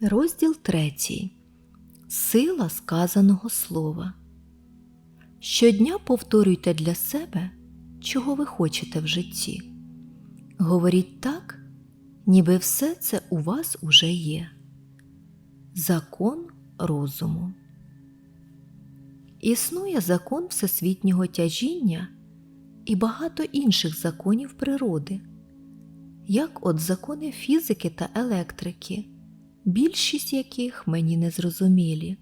Розділ третій. Сила сказаного слова. Щодня повторюйте для себе, чого ви хочете в житті. Говоріть так, ніби все це у вас уже є. Закон розуму. Існує закон всесвітнього тяжіння і багато інших законів природи, як от закони фізики та електрики, більшість яких мені не зрозумілі.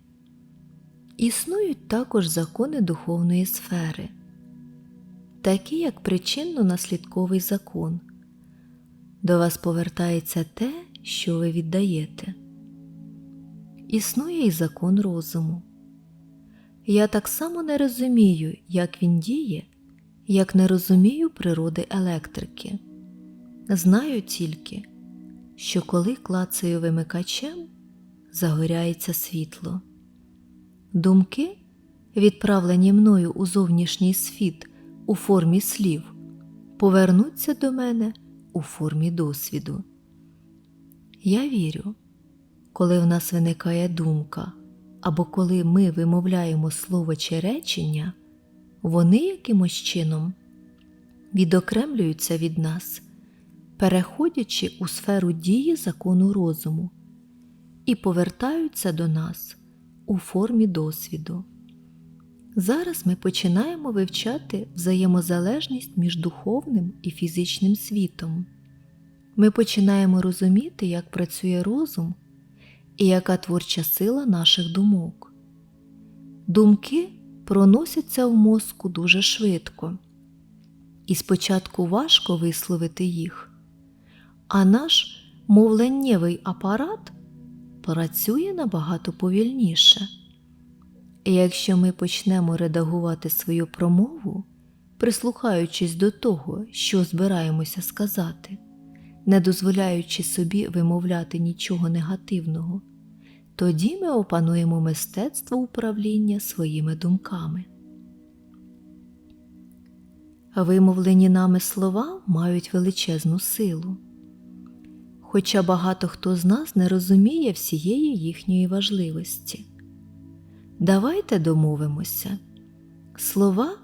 Існують також закони духовної сфери, такі як причинно-наслідковий закон. До вас повертається те, що ви віддаєте. Існує і закон розуму. Я так само не розумію, як він діє, як не розумію природи електрики. Знаю тільки, що коли клацаю вимикачем, загоряється світло. Думки, відправлені мною у зовнішній світ у формі слів, повернуться до мене у формі досвіду. Я вірю, коли в нас виникає думка, або коли ми вимовляємо слово чи речення, вони якимось чином відокремлюються від нас, переходячи у сферу дії закону розуму, і повертаються до нас у формі досвіду. Зараз ми починаємо вивчати взаємозалежність між духовним і фізичним світом. Ми починаємо розуміти, як працює розум і яка творча сила наших думок. Думки проносяться в мозку дуже швидко, і спочатку важко висловити їх, а наш мовленнєвий апарат працює набагато повільніше. І якщо ми почнемо редагувати свою промову, прислухаючись до того, що збираємося сказати, не дозволяючи собі вимовляти нічого негативного, тоді ми опануємо мистецтво управління своїми думками. Вимовлені нами слова мають величезну силу, хоча багато хто з нас не розуміє всієї їхньої важливості. Давайте домовимося. Слова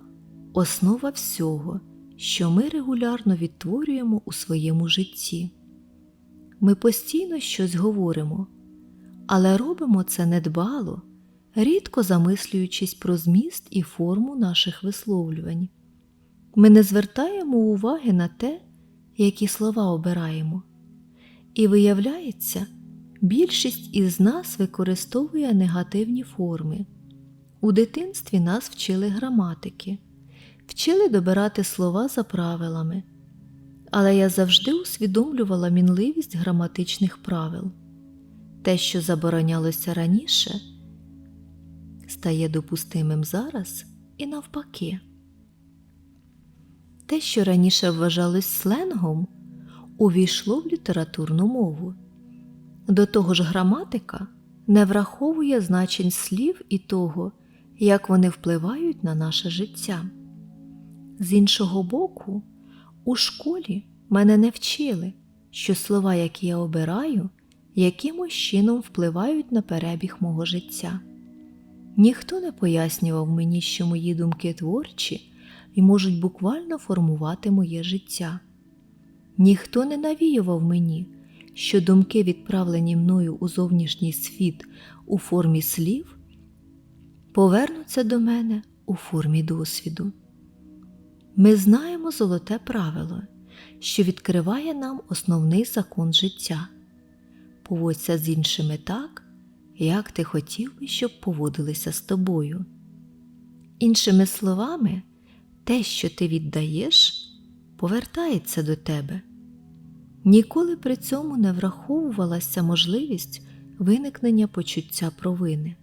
основа всього, що ми регулярно відтворюємо у своєму житті. Ми постійно щось говоримо, але робимо це недбало, рідко замислюючись про зміст і форму наших висловлювань. Ми не звертаємо уваги на те, які слова обираємо. І виявляється, більшість із нас використовує негативні форми. У дитинстві нас вчили граматики, вчили добирати слова за правилами, але я завжди усвідомлювала мінливість граматичних правил. Те, що заборонялося раніше, стає допустимим зараз і навпаки. Те, що раніше вважалось сленгом, увійшло в літературну мову. До того ж, граматика не враховує значень слів і того, як вони впливають на наше життя. З іншого боку, у школі мене не вчили, що слова, які я обираю, якимось чином впливають на перебіг мого життя. Ніхто не пояснював мені, що мої думки творчі і можуть буквально формувати моє життя. Ніхто не навіював мені, що думки, відправлені мною у зовнішній світ у формі слів, повернуться до мене у формі досвіду. Ми знаємо золоте правило, що відкриває нам основний закон життя поводься з іншими так, як ти хотів би, щоб поводилися з тобою. Іншими словами, те, що ти віддаєш, повертається до тебе. Ніколи при цьому не враховувалася можливість виникнення почуття провини.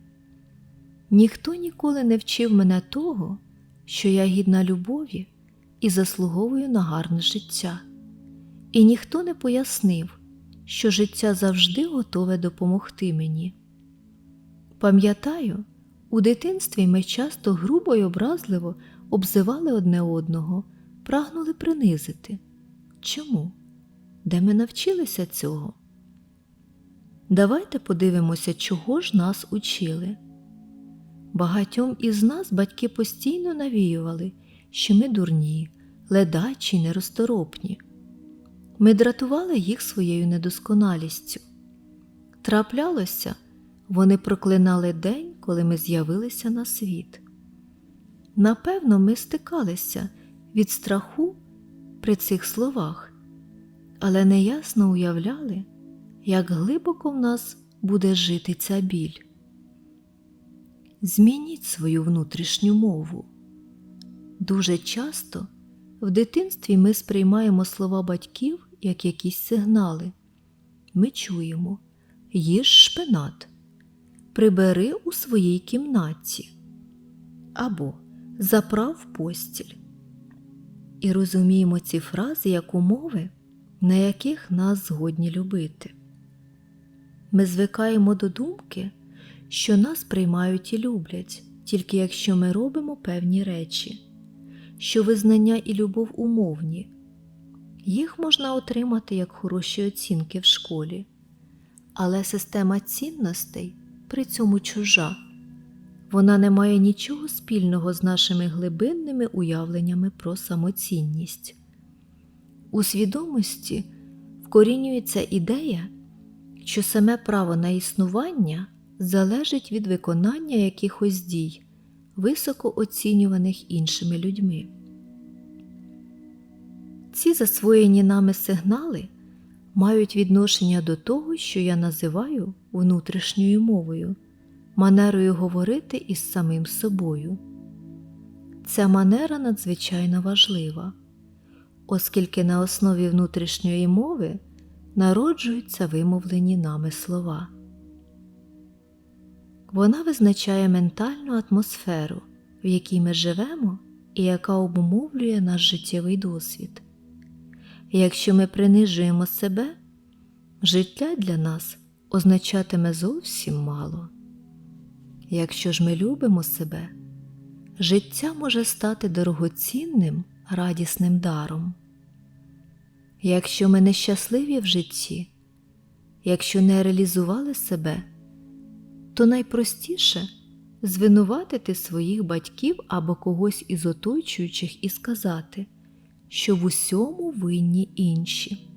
Ніхто ніколи не вчив мене того, що я гідна любові і заслуговую на гарне життя, і ніхто не пояснив, що життя завжди готове допомогти мені. Пам'ятаю, у дитинстві ми часто грубо й образливо обзивали одне одного, прагнули принизити. Чому? Де ми навчилися цього? Давайте подивимося, чого ж нас учили. Багатьом із нас батьки постійно навіювали, що ми дурні, ледачі неросторопні. Ми дратували їх своєю недосконалістю. Траплялося, вони проклинали день, коли ми з'явилися на світ. Напевно, ми стикалися від страху при цих словах, але неясно уявляли, як глибоко в нас буде жити ця біль. Змініть свою внутрішню мову. Дуже часто в дитинстві ми сприймаємо слова батьків як якісь сигнали. Ми чуємо їж шпинат, прибери у своїй кімнаті або заправ постіль. І розуміємо ці фрази як умови, на яких нас згодні любити. Ми звикаємо до думки, що нас приймають і люблять, тільки якщо ми робимо певні речі, що визнання і любов умовні, їх можна отримати як хороші оцінки в школі, але система цінностей при цьому чужа. Вона не має нічого спільного з нашими глибинними уявленнями про самоцінність. У свідомості вкорінюється ідея, що саме право на існування залежить від виконання якихось дій, високо оцінюваних іншими людьми. Ці засвоєні нами сигнали мають відношення до того, що я називаю внутрішньою мовою, манерою говорити із самим собою. Ця манера надзвичайно важлива, оскільки на основі внутрішньої мови народжуються вимовлені нами слова. Вона визначає ментальну атмосферу, в якій ми живемо і яка обумовлює наш життєвий досвід. Якщо ми принижуємо себе, життя для нас означатиме зовсім мало. Якщо ж ми любимо себе, життя може стати дорогоцінним, радісним даром. Якщо ми нещасливі в житті, якщо не реалізували себе, то найпростіше звинуватити своїх батьків або когось із оточуючих і сказати, що в усьому винні інші.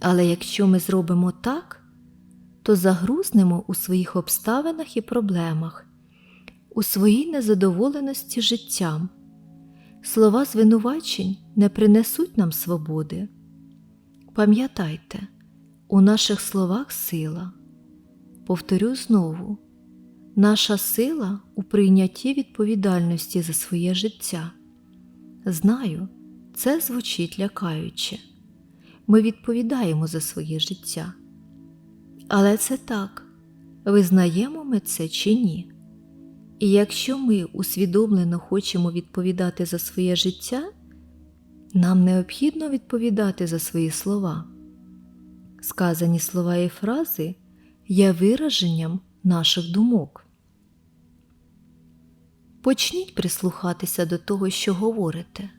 Але якщо ми зробимо так, то загрузнемо у своїх обставинах і проблемах, у своїй незадоволеності життям. Слова звинувачень не принесуть нам свободи. Пам'ятайте, у наших словах сила. Повторю знову, наша сила у прийнятті відповідальності за своє життя. Знаю, це звучить лякаюче. Ми відповідаємо за своє життя. Але це так, визнаємо ми це чи ні. І якщо ми усвідомлено хочемо відповідати за своє життя, нам необхідно відповідати за свої слова. Сказані слова і фрази є вираженням наших думок. Почніть прислухатися до того, що говорите.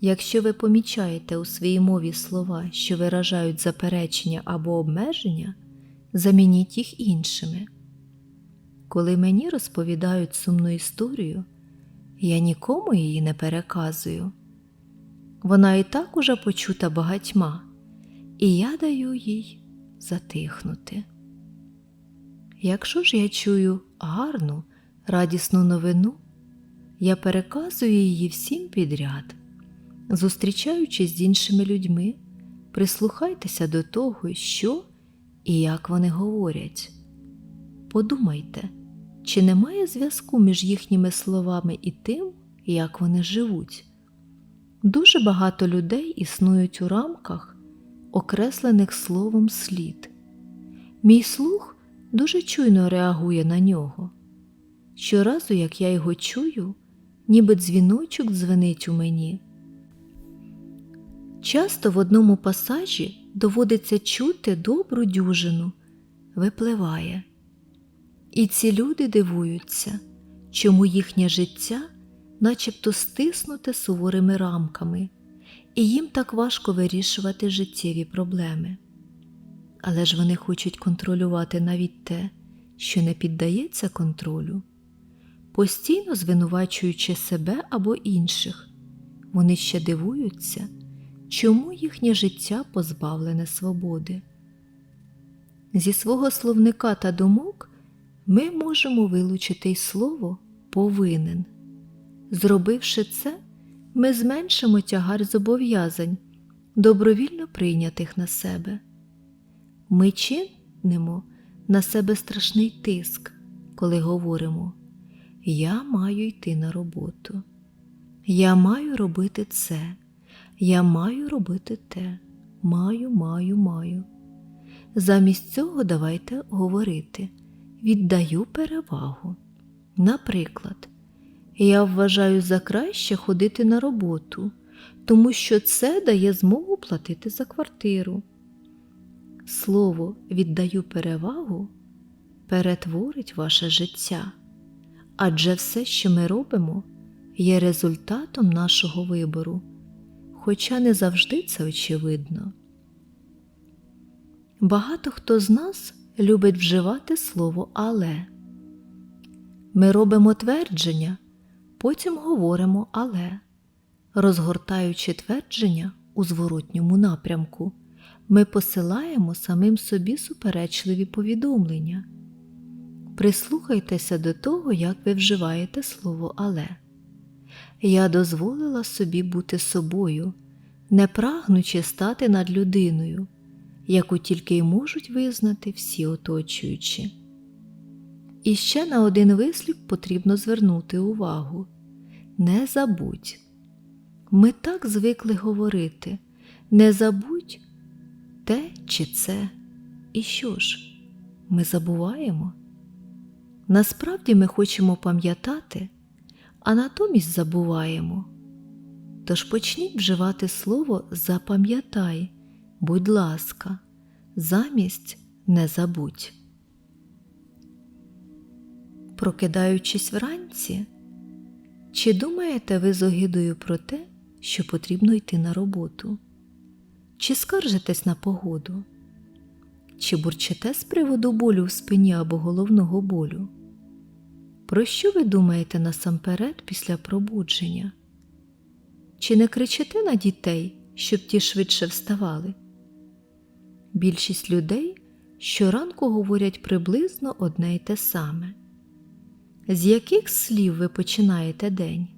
Якщо ви помічаєте у своїй мові слова, що виражають заперечення або обмеження, замініть їх іншими. Коли мені розповідають сумну історію, я нікому її не переказую. Вона і так уже почута багатьма, і я даю їй затихнути. Якщо ж я чую гарну, радісну новину, я переказую її всім підряд. Зустрічаючись з іншими людьми, прислухайтеся до того, що і як вони говорять. Подумайте, чи немає зв'язку між їхніми словами і тим, як вони живуть. Дуже багато людей існують у рамках, окреслених словом слід. Мій слух дуже чуйно реагує на нього. Щоразу, як я його чую, ніби дзвіночок дзвенить у мені. Часто в одному пасажі доводиться чути добру дюжину, випливає. І ці люди дивуються, чому їхнє життя начебто стиснуте суворими рамками, і їм так важко вирішувати життєві проблеми. Але ж вони хочуть контролювати навіть те, що не піддається контролю, постійно звинувачуючи себе або інших, вони ще дивуються, чому їхнє життя позбавлене свободи. Зі свого словника та думок ми можемо вилучити й слово повинен. Зробивши це, ми зменшимо тягар зобов'язань, добровільно прийнятих на себе. Ми чинимо на себе страшний тиск, коли говоримо Я маю йти на роботу, я маю робити це, я маю робити те, маю, маю, маю. Замість цього давайте говорити віддаю перевагу. Наприклад, я вважаю за краще ходити на роботу, тому що це дає змогу платити за квартиру. Слово віддаю перевагу перетворить ваше життя, адже все, що ми робимо, є результатом нашого вибору, хоча не завжди це очевидно. Багато хто з нас любить вживати слово але. Ми робимо твердження, потім говоримо але. Розгортаючи твердження у зворотньому напрямку, ми посилаємо самим собі суперечливі повідомлення. Прислухайтеся до того, як ви вживаєте слово але. Я дозволила собі бути собою, не прагнучи стати над людиною, яку тільки й можуть визнати всі оточуючі. І ще на один вислів потрібно звернути увагу не забудь. Ми так звикли говорити не забудь те чи це. І що ж, ми забуваємо? Насправді ми хочемо пам'ятати, а натомість забуваємо. Тож почніть вживати слово запам'ятай, будь ласка, замість не забудь. Прокидаючись вранці, чи думаєте ви з огидою про те, що потрібно йти на роботу? Чи скаржитесь на погоду? Чи бурчите з приводу болю в спині або головного болю? Про що ви думаєте насамперед після пробудження? Чи не кричите на дітей, щоб ті швидше вставали? Більшість людей щоранку говорять приблизно одне й те саме. З яких слів ви починаєте день?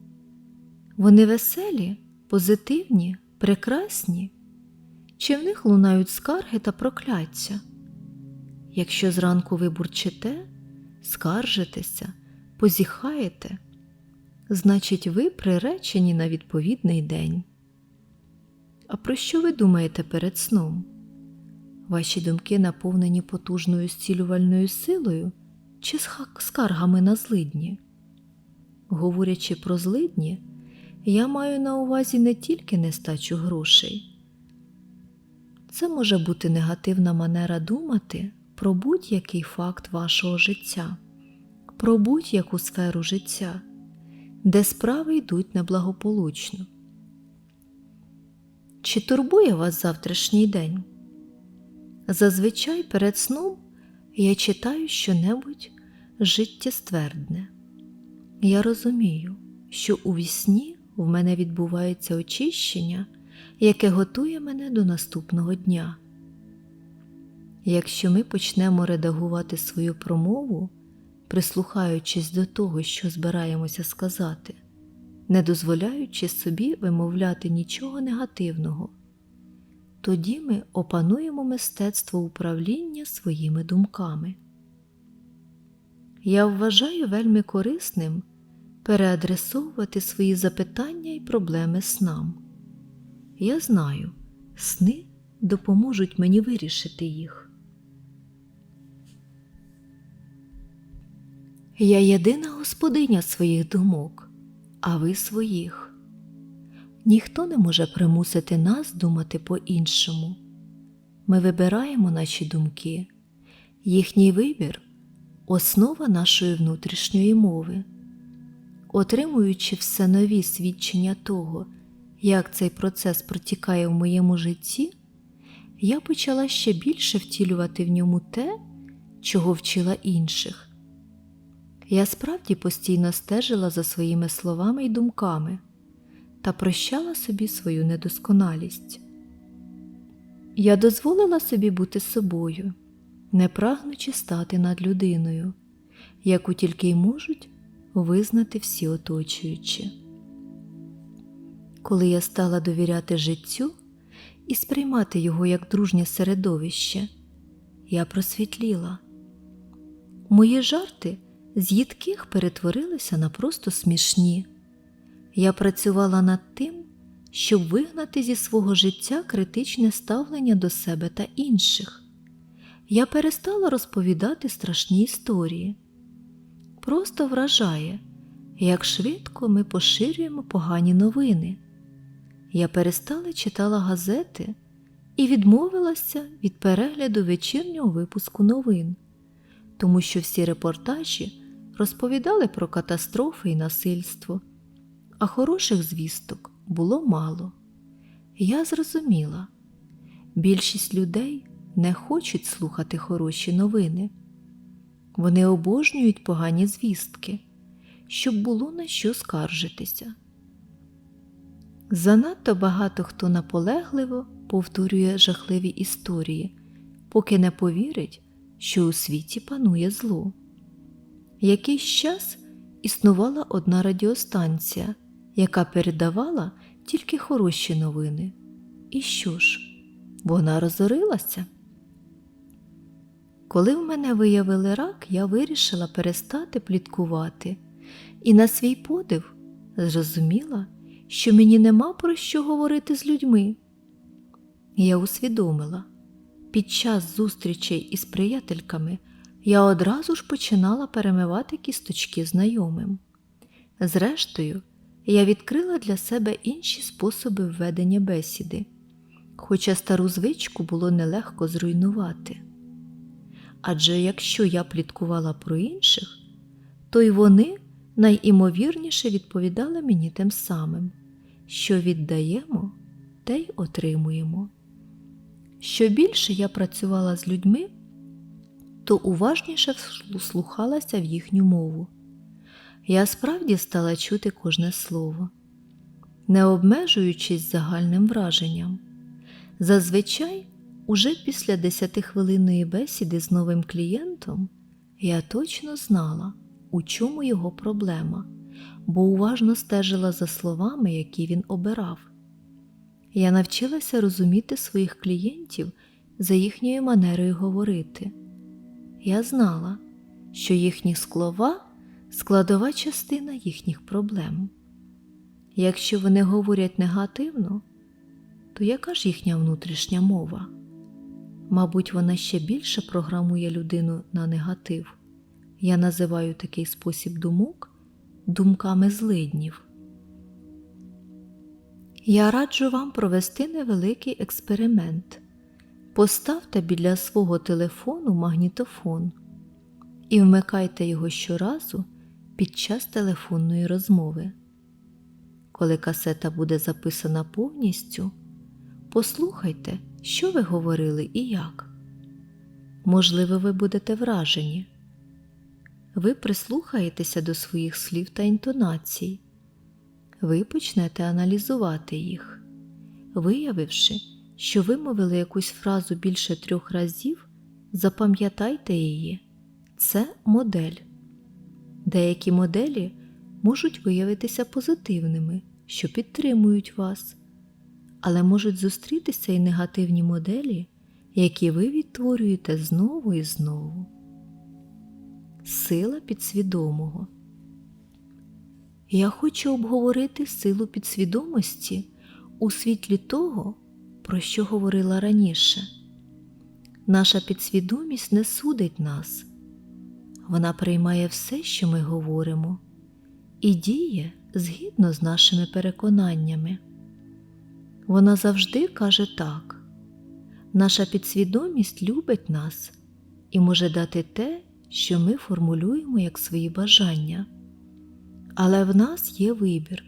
Вони веселі, позитивні, прекрасні? Чи в них лунають скарги та прокляття? Якщо зранку ви бурчите, скаржитеся, позіхаєте, значить ви приречені на відповідний день. А про що ви думаєте перед сном? Ваші думки наповнені потужною зцілювальною силою чи скаргами на злидні? Говорячи про злидні, я маю на увазі не тільки нестачу грошей. Це може бути негативна манера думати про будь-який факт вашого життя, про будь-яку сферу життя, де справи йдуть неблагополучно. Чи турбує вас завтрашній день? Зазвичай перед сном я читаю щонебудь життєствердне. Я розумію, що у вісні в мене відбувається очищення, яке готує мене до наступного дня. Якщо ми почнемо редагувати свою промову, прислухаючись до того, що збираємося сказати, не дозволяючи собі вимовляти нічого негативного, тоді ми опануємо мистецтво управління своїми думками. Я вважаю вельми корисним переадресовувати свої запитання і проблеми снам. Я знаю, сни допоможуть мені вирішити їх. Я єдина господиня своїх думок, а ви своїх. Ніхто не може примусити нас думати по-іншому. Ми вибираємо наші думки, їхній вибір основа нашої внутрішньої мови. Отримуючи все нові свідчення того, як цей процес протікає в моєму житті, я почала ще більше втілювати в ньому те, чого вчила інших. Я справді постійно стежила за своїми словами і думками та прощала собі свою недосконалість. Я дозволила собі бути собою, не прагнучи стати над людиною, яку тільки й можуть визнати всі оточуючі. Коли я стала довіряти життю і сприймати його як дружнє середовище, я просвітліла. Мої жарти з їдких перетворилися на просто смішні. Я працювала над тим, щоб вигнати зі свого життя критичне ставлення до себе та інших. Я перестала розповідати страшні історії. Просто вражає, як швидко ми поширюємо погані новини. Я перестала читала газети і відмовилася від перегляду вечірнього випуску новин, тому що всі репортажі розповідали про катастрофи і насильство, а хороших звісток було мало. Я зрозуміла, більшість людей не хочуть слухати хороші новини. Вони обожнюють погані звістки, щоб було на що скаржитися. Занадто багато хто наполегливо повторює жахливі історії, поки не повірить, що у світі панує зло. Якийсь час існувала одна радіостанція, яка передавала тільки хороші новини. І що ж, вона розорилася? Коли в мене виявили рак, я вирішила перестати пліткувати, і на свій подив зрозуміла, що мені нема про що говорити з людьми. Я усвідомила, під час зустрічей із приятельками я одразу ж починала перемивати кісточки знайомим. Зрештою, я відкрила для себе інші способи введення бесіди, хоча стару звичку було нелегко зруйнувати. Адже якщо я пліткувала про інших, то й вони найімовірніше відповідали мені тим самим, що віддаємо, те й отримуємо. Що більше я працювала з людьми, то уважніше вслухалася в їхню мову. Я справді стала чути кожне слово, не обмежуючись загальним враженням. Зазвичай, уже після десятихвилинної бесіди з новим клієнтом, я точно знала, у чому його проблема, бо уважно стежила за словами, які він обирав. Я навчилася розуміти своїх клієнтів за їхньою манерою говорити. Я знала, що їхні слова складова частина їхніх проблем. Якщо вони говорять негативно, то яка ж їхня внутрішня мова? Мабуть, вона ще більше програмує людину на негатив. Я називаю такий спосіб думок думками злиднів. Я раджу вам провести невеликий експеримент. Поставте біля свого телефону магнітофон і вмикайте його щоразу під час телефонної розмови. Коли касета буде записана повністю, послухайте, що ви говорили і як. Можливо, ви будете вражені. Ви прислухаєтеся до своїх слів та інтонацій. Ви почнете аналізувати їх, виявивши, що вимовили якусь фразу більше трьох разів, запам'ятайте її. Це модель. Деякі моделі можуть виявитися позитивними, що підтримують вас, але можуть зустрітися і негативні моделі, які ви відтворюєте знову і знову. Сила підсвідомого. Я хочу обговорити силу підсвідомості у світлі того, про що говорила раніше. Наша підсвідомість не судить нас, вона приймає все, що ми говоримо, і діє згідно з нашими переконаннями. Вона завжди каже так: наша підсвідомість любить нас і може дати те, що ми формулюємо як свої бажання. Але в нас є вибір.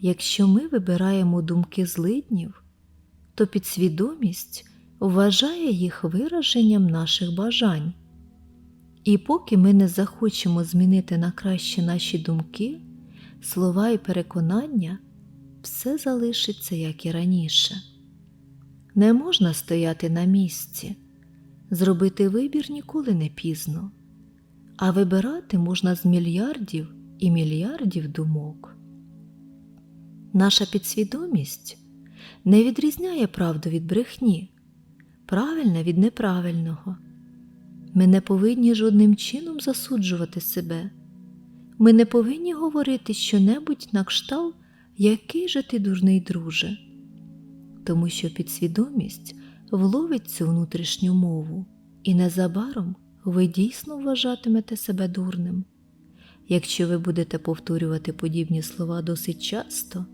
Якщо ми вибираємо думки злиднів, то підсвідомість вважає їх вираженням наших бажань. І поки ми не захочемо змінити на краще наші думки, слова і переконання, все залишиться як і раніше. Не можна стояти на місці, зробити вибір ніколи не пізно, а вибирати можна з мільярдів і мільярдів думок. Наша підсвідомість не відрізняє правду від брехні, правильне від неправильного. Ми не повинні жодним чином засуджувати себе. Ми не повинні говорити щонебудь на кшталт, який же ти дурний друже, тому що підсвідомість вловить цю внутрішню мову, і незабаром ви дійсно вважатимете себе дурним. Якщо ви будете повторювати подібні слова досить часто,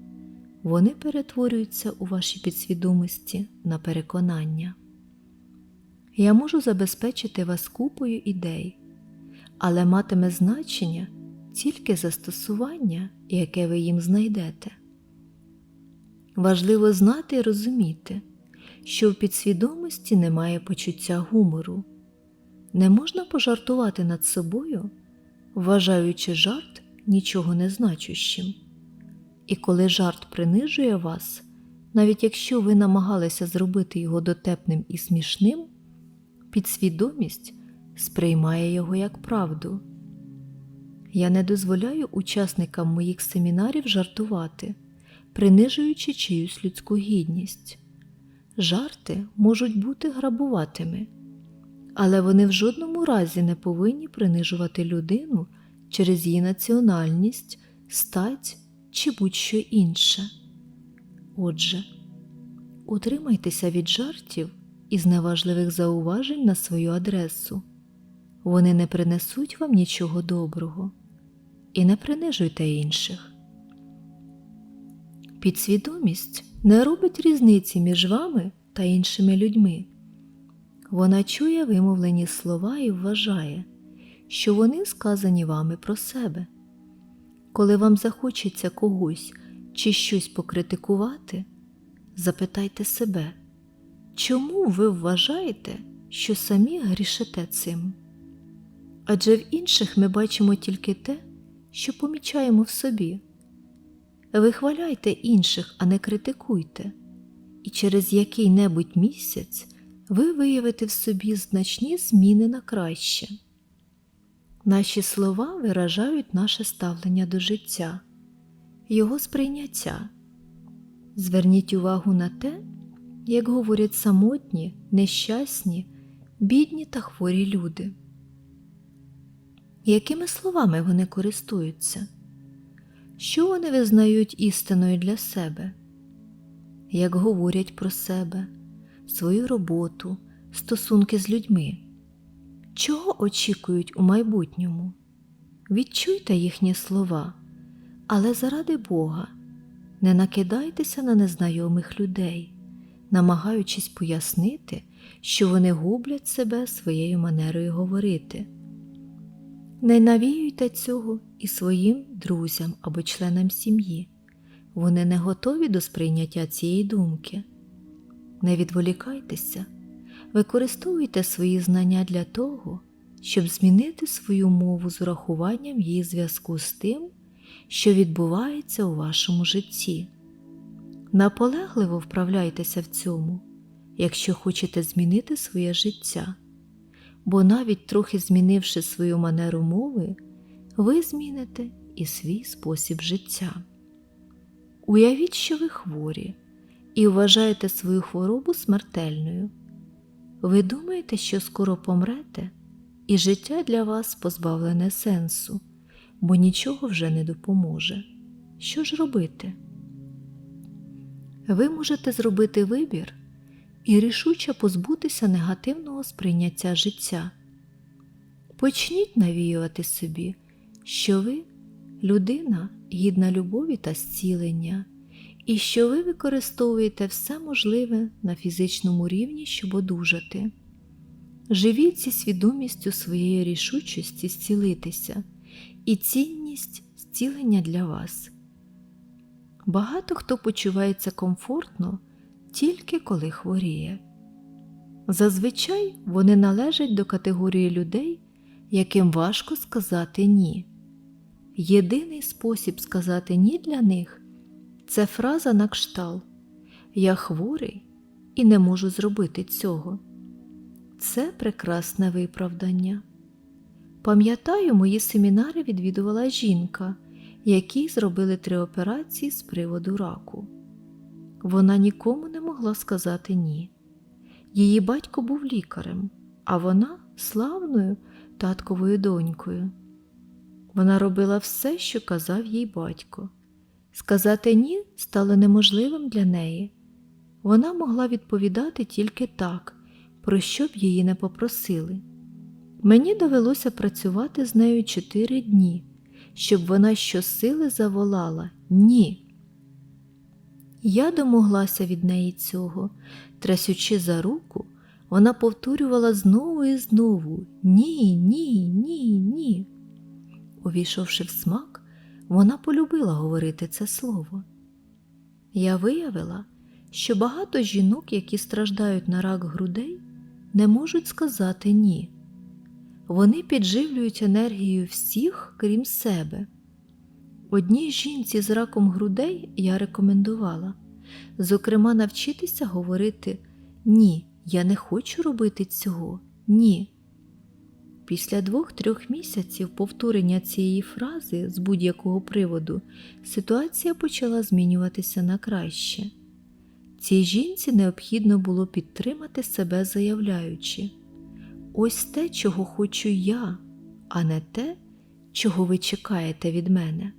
вони перетворюються у вашій підсвідомості на переконання. Я можу забезпечити вас купою ідей, але матиме значення тільки застосування, яке ви їм знайдете. Важливо знати і розуміти, що в підсвідомості немає почуття гумору, не можна пожартувати над собою, вважаючи жарт нічого не значущим. І коли жарт принижує вас, навіть якщо ви намагалися зробити його дотепним і смішним, підсвідомість сприймає його як правду. Я не дозволяю учасникам моїх семінарів жартувати, принижуючи чиюсь людську гідність. Жарти можуть бути грабуватими, але вони в жодному разі не повинні принижувати людину через її національність, стать чи будь-що інше. Отже, утримайтеся від жартів і зневажливих зауважень на свою адресу. Вони не принесуть вам нічого доброго і не принижуйте інших. Підсвідомість не робить різниці між вами та іншими людьми. Вона чує вимовлені слова і вважає, що вони сказані вами про себе. Коли вам захочеться когось чи щось покритикувати, запитайте себе, чому ви вважаєте, що самі грішите цим? Адже в інших ми бачимо тільки те, що помічаємо в собі. Вихваляйте інших, а не критикуйте, і через який-небудь місяць ви виявите в собі значні зміни на краще. Наші слова виражають наше ставлення до життя, його сприйняття. Зверніть увагу на те, як говорять самотні, нещасні, бідні та хворі люди. Якими словами вони користуються? Що вони визнають істиною для себе? Як говорять про себе, свою роботу, стосунки з людьми? Чого очікують у майбутньому? Відчуйте їхні слова, але заради Бога, не накидайтеся на незнайомих людей, намагаючись пояснити, що вони гублять себе своєю манерою говорити. Не навіюйте цього і своїм друзям або членам сім'ї. Вони не готові до сприйняття цієї думки. Не відволікайтеся, використовуйте свої знання для того, щоб змінити свою мову з урахуванням її зв'язку з тим, що відбувається у вашому житті. Наполегливо вправляйтеся в цьому, якщо хочете змінити своє життя бо навіть трохи змінивши свою манеру мови, ви зміните і свій спосіб життя. Уявіть, що ви хворі і вважаєте свою хворобу смертельною. Ви думаєте, що скоро помрете, і життя для вас позбавлене сенсу, бо нічого вже не допоможе. Що ж робити? Ви можете зробити вибір і рішуче позбутися негативного сприйняття життя. Почніть навіювати собі, що ви людина гідна любові та зцілення, і що ви використовуєте все можливе на фізичному рівні, щоб одужати. Живіть зі свідомістю своєї рішучості зцілитися і цінність зцілення для вас. Багато хто почувається комфортно тільки коли хворіє. Зазвичай вони належать до категорії людей, яким важко сказати ні. Єдиний спосіб сказати ні для них це фраза на кшталт Я хворий і не можу зробити цього. Це прекрасне виправдання. Пам'ятаю, мої семінари відвідувала жінка, якій зробили три операції з приводу раку. Вона нікому не могла сказати ні. Її батько був лікарем, а вона славною татковою донькою. Вона робила все, що казав їй батько. Сказати ні стало неможливим для неї. Вона могла відповідати тільки так, про що б її не попросили. Мені довелося працювати з нею чотири дні, щоб вона щосили заволала Ні. Я домоглася від неї цього, трясючи за руку, вона повторювала знову і знову Ні, ні, ні, ні. Увійшовши в смак, вона полюбила говорити це слово. Я виявила, що багато жінок, які страждають на рак грудей, не можуть сказати ні. Вони підживлюють енергією всіх, крім себе. Одній жінці з раком грудей я рекомендувала, зокрема, навчитися говорити Ні, я не хочу робити цього, ні. Після двох-трьох місяців повторення цієї фрази з будь-якого приводу ситуація почала змінюватися на краще. Цій жінці необхідно було підтримати себе, заявляючи ось те, чого хочу я, а не те, чого ви чекаєте від мене.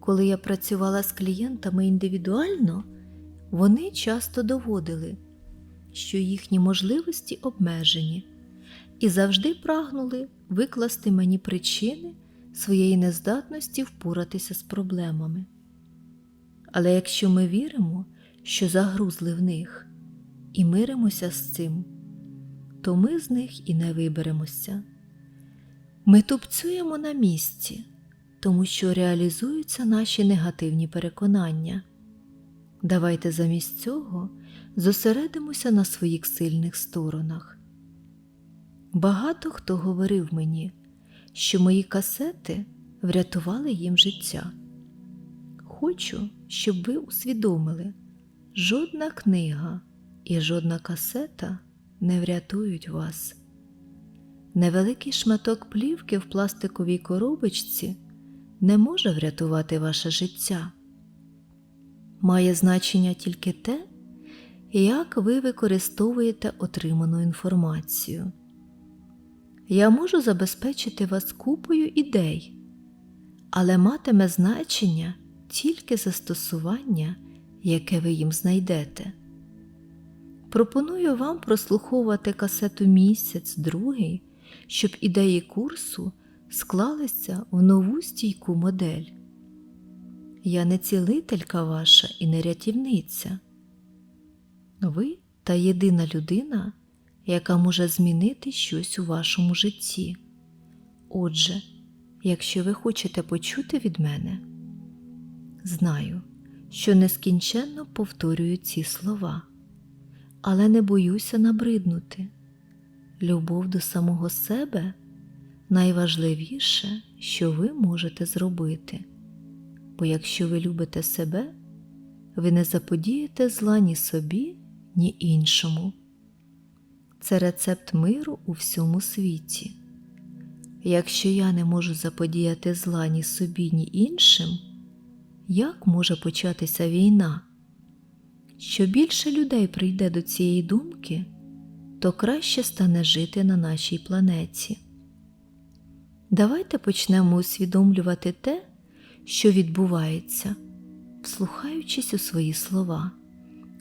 Коли я працювала з клієнтами індивідуально, вони часто доводили, що їхні можливості обмежені, і завжди прагнули викласти мені причини своєї нездатності впоратися з проблемами. Але якщо ми віримо, що загрузли в них, і миримося з цим, то ми з них і не виберемося. Ми тупцюємо на місці, тому що реалізуються наші негативні переконання. Давайте замість цього зосередимося на своїх сильних сторонах. Багато хто говорив мені, що мої касети врятували їм життя. Хочу, щоб ви усвідомили, жодна книга і жодна касета не врятують вас. Невеликий шматок плівки в пластиковій коробочці не може врятувати ваше життя. Має значення тільки те, як ви використовуєте отриману інформацію. Я можу забезпечити вас купою ідей, але матиме значення тільки застосування, яке ви їм знайдете. Пропоную вам прослуховувати касету місяць, другий, щоб ідеї курсу склалися в нову стійку модель. Я не цілителька ваша і не рятівниця. Ви та єдина людина, яка може змінити щось у вашому житті. Отже, якщо ви хочете почути від мене, знаю, що нескінченно повторюю ці слова, але не боюся набриднути. Любов до самого себе найважливіше, що ви можете зробити. Бо якщо ви любите себе, ви не заподієте зла ні собі, ні іншому. Це рецепт миру у всьому світі. Якщо я не можу заподіяти зла ні собі, ні іншим, як може початися війна? Що більше людей прийде до цієї думки, то краще стане жити на нашій планеті. Давайте почнемо усвідомлювати те, що відбувається, вслухаючись у свої слова,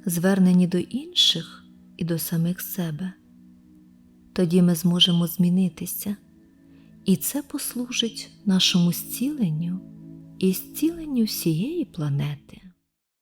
звернені до інших і до самих себе. Тоді ми зможемо змінитися, і це послужить нашому зціленню і зціленню всієї планети.